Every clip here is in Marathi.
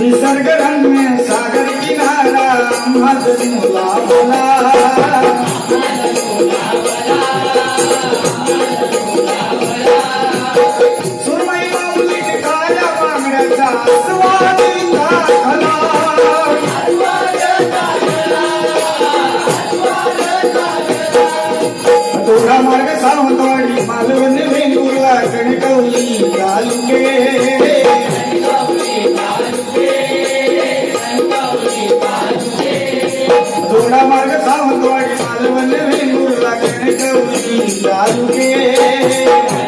निसर्ग रंग में सागर किनारा मदन मुलाबा मार्ग सावंतवाडी मालवण वेंगुर्ला कणकवली तालुके दोडा मार्ग सावंतवाडी वेंगुर्ला कणकवली तालुके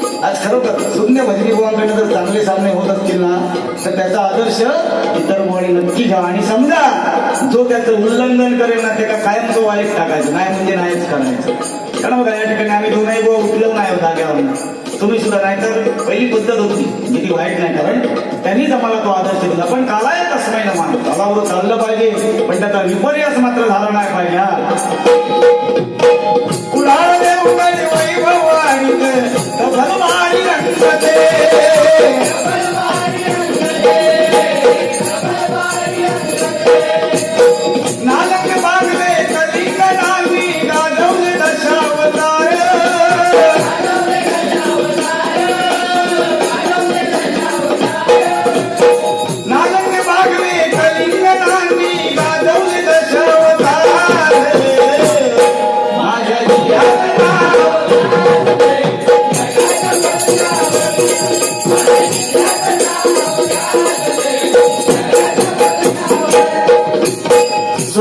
आज खरोखर शून्य भजनी बुवांकडे जर चांगले सामने होत असतील ना तर त्याचा आदर्श इतर बुवानी नक्की घ्या आणि समजा जो त्याचं उल्लंघन करेल ना त्याला कायम तो वाईट टाकायचं. नाही म्हणजे नाहीच करायचं कारण बघा या ठिकाणी आम्ही दोनही बुवा उठलो नाही जाग्यावर तुम्ही सुद्धा नाही तर पहिली पद्धत होती. किती ती वाईट नाही कारण त्यांनीच आम्हाला तो आदर्श दिला. पण कालाय तसं ना मान कालावर चाललं पाहिजे पण त्याचा विपर्यास मात्र झाला नाही पाहिजे हा. அறிந்து பகவானி கண்டதே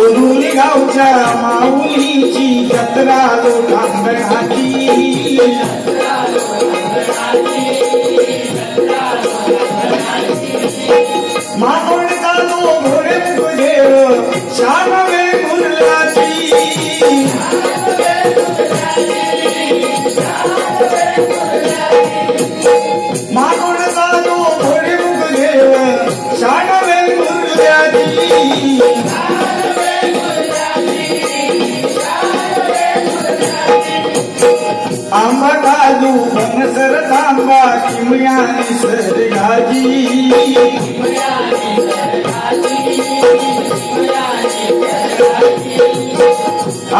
सोनुली गावच्या माऊलीची जत्रा लोकांगणाची. आंबा काजू बनसर तांबा किमया निसर गाजी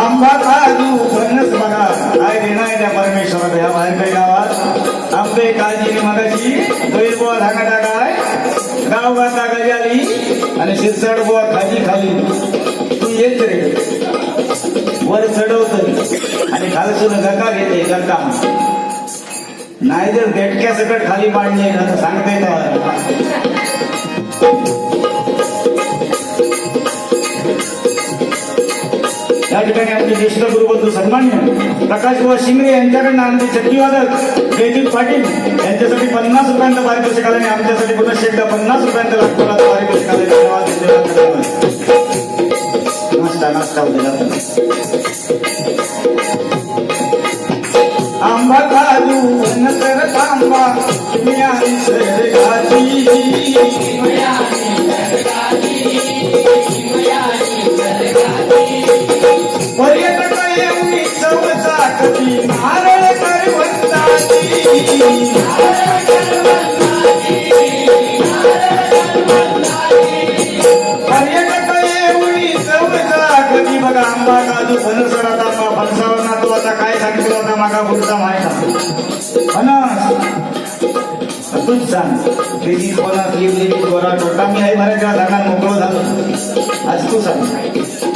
आंबा काजू बनस बघा. काय देणार त्या परमेश्वर या बाहेर काही गावात. आंबे काळजी मगाची बैल बुवा धागा टाकाय गाव गाता गाडी आली आणि शिरसाड बुवा खाली खाली. तू येत रे. वर चढवत. आणि खालसून गका घेते गका नाही जर देटक्या सकट खाली पाडले ना तर सांगता येतं. या ठिकाणी आमचे ज्येष्ठ गुरुबंधू सन्मान्य प्रकाश बुवा शिंगरे यांच्याकडनं आमचे चक्कीवादक जयदीप पाटील यांच्यासाठी पन्नास रुपयांचा पारितोषिक आलं आणि आमच्यासाठी पुन्हा एकदा पन्नास रुपयांचा लागतो पारितोषिक आलं धन्यवाद धन्यवाद धन्यवाद. नाश्ता नाश्ता उद्या आंबा काजू नंतर तांबा किमया निसर गाजी तूच सांग तेजी फणस लिहिली गोरा टोटा मी आहे भरायच्या झाडात मोकळं झालं. आज तू सांग.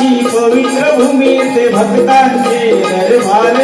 संतांची पवित्र भूमी ते भक्तांचे दरबार.